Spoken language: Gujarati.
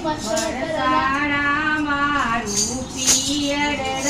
વરસાણા મારું પિયર